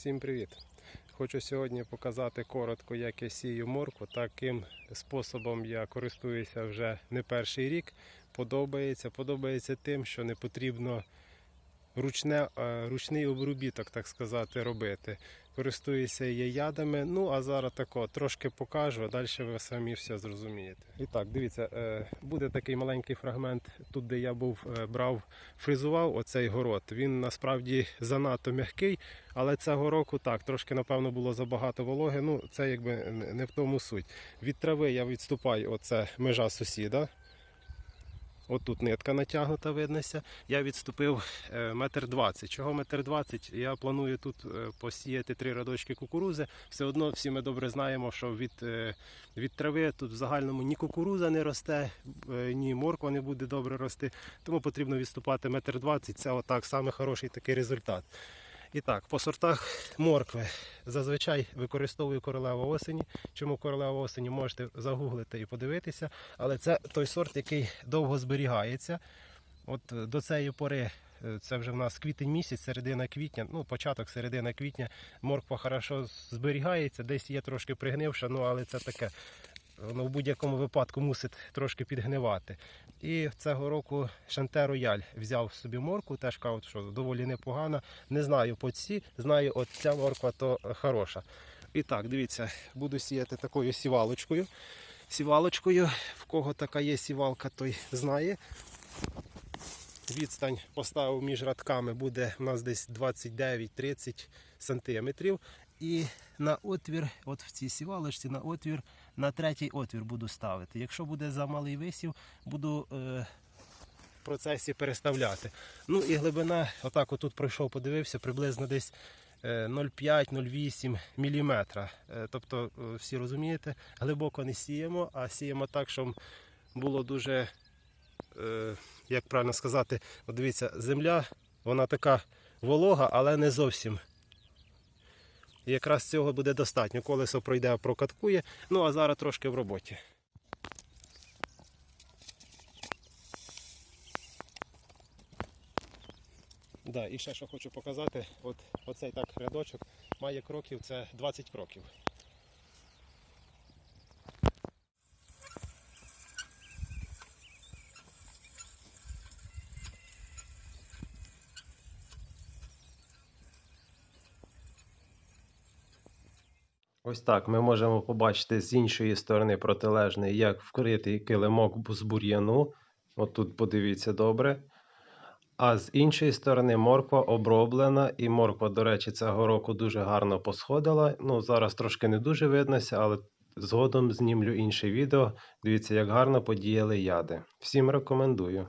Всім привіт! Хочу сьогодні показати коротко, як я сію морку. Таким способом я користуюся вже не перший рік. Подобається. Подобається тим, що не потрібно ручне, е, ручний обробіток, так сказати, робити. Користуюся я ядами. Ну а зараз тако трошки покажу, а далі ви самі все зрозумієте. І так, дивіться, е, буде такий маленький фрагмент тут, де я був е, брав, фрезував оцей город. Він насправді занадто м'який, але цього року так, трошки напевно було забагато вологи. Ну, це якби не в тому суть. Від трави я відступаю, оце межа сусіда. Отут нитка натягнута, виднося. Я відступив е, метр двадцять. Чого метр двадцять? Я планую тут е, посіяти три радочки кукурузи. Все одно всі ми добре знаємо, що від, е, від трави тут в загальному ні кукуруза не росте, ні морква не буде добре рости. Тому потрібно відступати метр двадцять. Це отак саме хороший такий результат. І так, по сортах моркви зазвичай використовую королеву осені. Чому королева осені можете загуглити і подивитися, але це той сорт, який довго зберігається. От е, до цієї пори, е, це вже в нас квітень місяць, середина квітня, ну початок, середина квітня, морква хорошо зберігається, десь є трошки пригнивша, ну але це таке. Воно в будь-якому випадку мусить трошки підгнивати. І цього року Шанте Рояль взяв собі морку, теж кажуть, що доволі непогана. Не знаю по ці, знаю, от ця морква то хороша. І так, дивіться, буду сіяти такою сівалочкою. Сівалочкою, в кого така є сівалка, той знає. Відстань поставив між радками буде у нас десь 29-30 сантиметрів. І на отвір, от в цій сівалочці, на отвір, на третій отвір буду ставити. Якщо буде замалий висів, буду е, в процесі переставляти. Ну і глибина, отак отут пройшов, подивився, приблизно десь е, 0,5-0,8 мм. Е, тобто, е, всі розумієте, глибоко не сіємо, а сіємо так, щоб було дуже, е, як правильно сказати, от дивіться, земля, вона така волога, але не зовсім. Якраз цього буде достатньо. Колесо пройде, прокаткує. Ну а зараз трошки в роботі. Да, і ще що хочу показати, от оцей так рядочок має кроків, це 20 кроків. Ось так ми можемо побачити з іншої сторони протилежної, як вкритий килимок з бур'яну. От тут подивіться добре. А з іншої сторони морква оброблена, і морква, до речі, цього року дуже гарно посходила. Ну, зараз трошки не дуже виднося, але згодом знімлю інше відео. Дивіться, як гарно подіяли яди. Всім рекомендую.